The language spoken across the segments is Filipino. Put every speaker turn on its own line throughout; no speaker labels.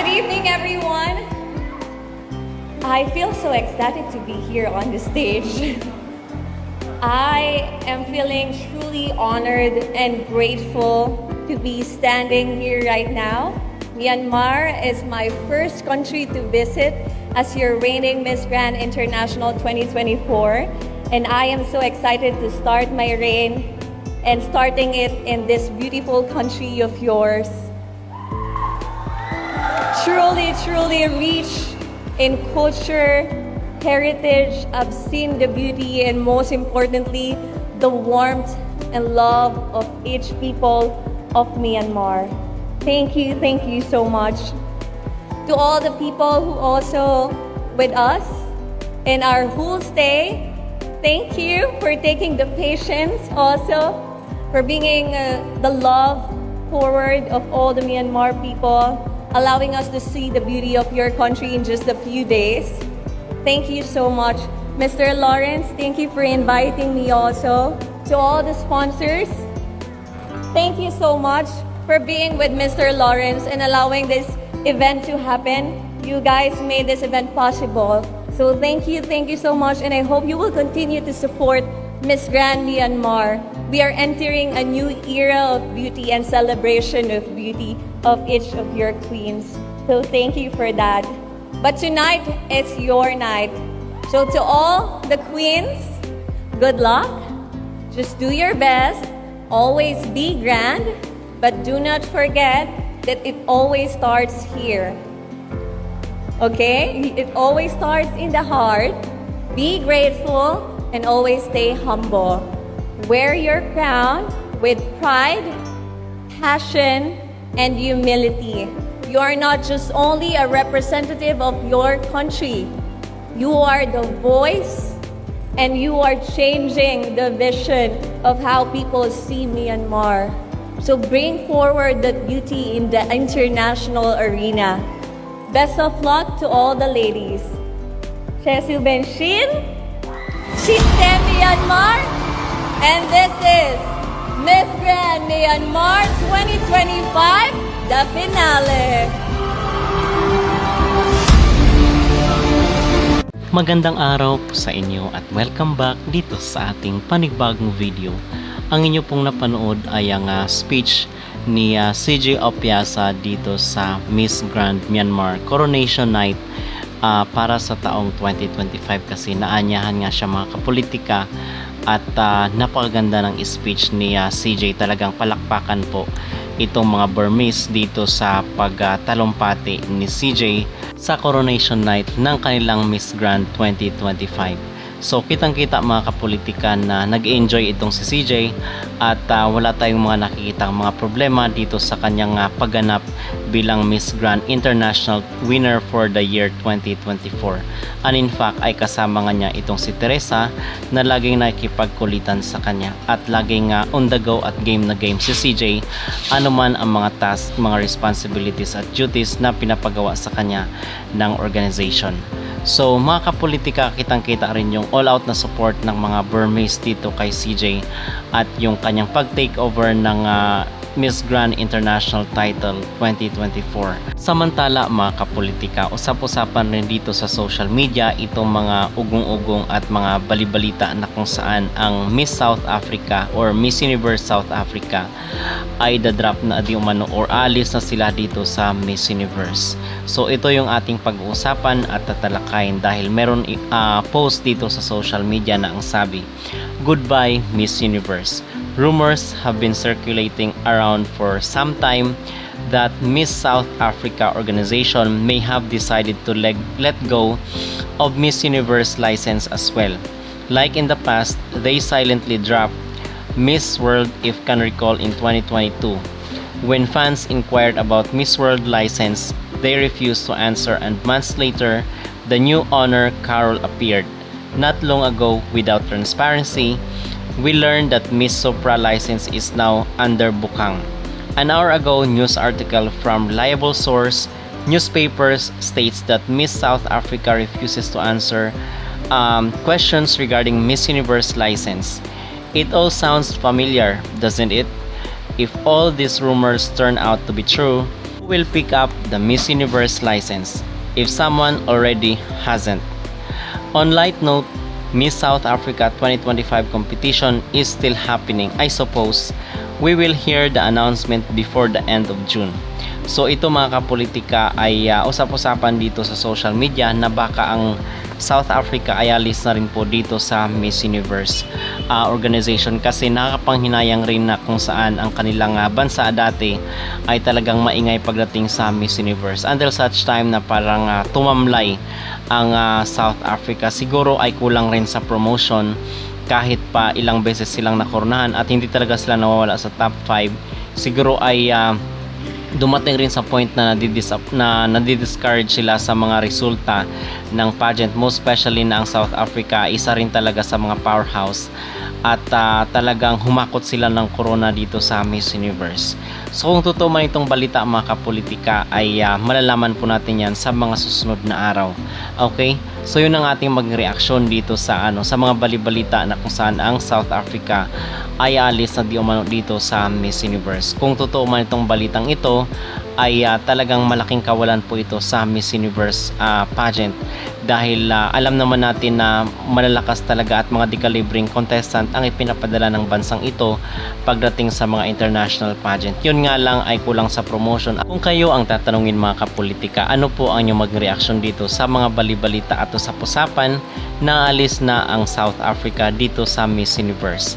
Good evening, everyone. I feel so ecstatic to be here on the stage. I am feeling truly honored and grateful to be standing here right now. Myanmar is my first country to visit as your reigning Miss Grand International 2024, and I am so excited to start my reign and starting it in this beautiful country of yours truly, truly rich in culture, heritage. I've seen the beauty and most importantly, the warmth and love of each people of Myanmar. Thank you, thank you so much. To all the people who also with us in our whole stay, thank you for taking the patience also, for bringing uh, the love forward of all the Myanmar people allowing us to see the beauty of your country in just a few days. Thank you so much. Mr. Lawrence, thank you for inviting me also. To all the sponsors, thank you so much for being with Mr. Lawrence and allowing this event to happen. You guys made this event possible. So thank you, thank you so much, and I hope you will continue to support Miss Grand Myanmar. We are entering a new era of beauty and celebration of beauty of each of your queens. So thank you for that. But tonight is your night. So to all the queens, good luck. Just do your best. Always be grand. But do not forget that it always starts here. Okay? It always starts in the heart. Be grateful and always stay humble. Wear your crown with pride, passion, and humility. You are not just only a representative of your country, you are the voice and you are changing the vision of how people see Myanmar. So bring forward that beauty in the international arena. Best of luck to all the ladies. Cecil Benshin, Shite Myanmar, and this is Miss Grand Myanmar 2025, the finale.
Magandang araw po sa inyo at welcome back dito sa ating panibagong video. Ang inyo pong napanood ay ang ah, speech ni ah, CJ Opiasa dito sa Miss Grand Myanmar Coronation Night ah, para sa taong 2025 kasi naanyahan nga siya mga kapolitika at ah, napakaganda ng speech ni ah, CJ talagang palakpakan po itong mga Burmese dito sa pagtalumpati ni CJ sa coronation night ng kanilang Miss Grand 2025. So kitang kita mga kapolitikan na nag-enjoy itong si CJ at ah, wala tayong mga nakikitang mga problema dito sa kanyang ah, pagganap bilang Miss Grand International winner for the year 2024. And in fact ay kasama nga niya itong si Teresa na laging nakikipagkulitan sa kanya at laging ah, on the go at game na game si CJ anuman ang mga task, mga responsibilities at duties na pinapagawa sa kanya ng organization. So mga kapolitika, kitang-kita rin yung all-out na support ng mga Burmese dito kay CJ at yung kanyang pag-take over ng ah, Miss Grand International Title 2024. Samantala mga kapolitika, usap-usapan rin dito sa social media itong mga ugong-ugong at mga balibalita na kung saan ang Miss South Africa or Miss Universe South Africa ay dadrop na di umano or alis na sila dito sa Miss Universe. So ito yung ating pag-uusapan at tatalakayin dahil meron uh, post dito sa social media na ang sabi, Goodbye Miss Universe. Rumors have been circulating around for some time that Miss South Africa organization may have decided to leg- let go of Miss Universe license as well. Like in the past, they silently dropped Miss World if can recall in 2022. When fans inquired about Miss World license, they refused to answer and months later, the new owner Carol appeared. Not long ago, without transparency, we learned that Miss Sopra license is now under Bukang. An hour ago, news article from reliable source newspapers states that Miss South Africa refuses to answer um, questions regarding Miss Universe license. It all sounds familiar, doesn't it? If all these rumors turn out to be true, who will pick up the Miss Universe license if someone already hasn't. On light note, Miss South Africa 2025 competition is still happening. I suppose we will hear the announcement before the end of June. So ito mga kapolitika ay uh, usap-usapan dito sa social media na baka ang South Africa ay alis na rin po dito sa Miss Universe uh, organization kasi nakakapanghinayang rin na kung saan ang kanilang uh, bansa dati ay talagang maingay pagdating sa Miss Universe. Until such time na parang uh, tumamlay ang uh, South Africa siguro ay kulang rin sa promotion kahit pa ilang beses silang nakornahan at hindi talaga sila nawawala sa top 5 siguro ay uh, dumating rin sa point na nadidis na nadidiscourage sila sa mga resulta ng pageant most especially na ang South Africa isa rin talaga sa mga powerhouse at ah, talagang humakot sila ng corona dito sa Miss Universe. So kung totoo man itong balita mga kapolitika ay ah, malalaman po natin yan sa mga susunod na araw. Okay? So yun ang ating magreaksyon dito sa ano sa mga balibalita na kung saan ang South Africa ay alis na di umano dito sa Miss Universe. Kung totoo man itong balitang ito ay ah, talagang malaking kawalan po ito sa Miss Universe ah, pageant dahil ah, alam naman natin na malalakas talaga at mga dekalibring contestant ang ipinapadala ng bansang ito pagdating sa mga international pageant. Yun nga lang ay kulang sa promotion. Kung kayo ang tatanungin mga kapolitika, ano po ang inyong magreaksyon dito sa mga balibalita at usapan na alis na ang South Africa dito sa Miss Universe?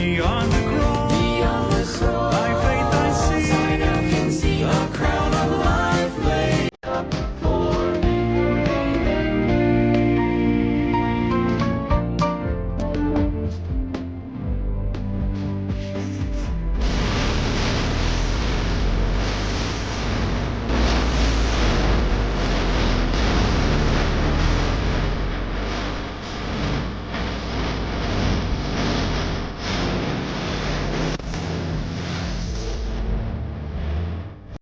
beyond.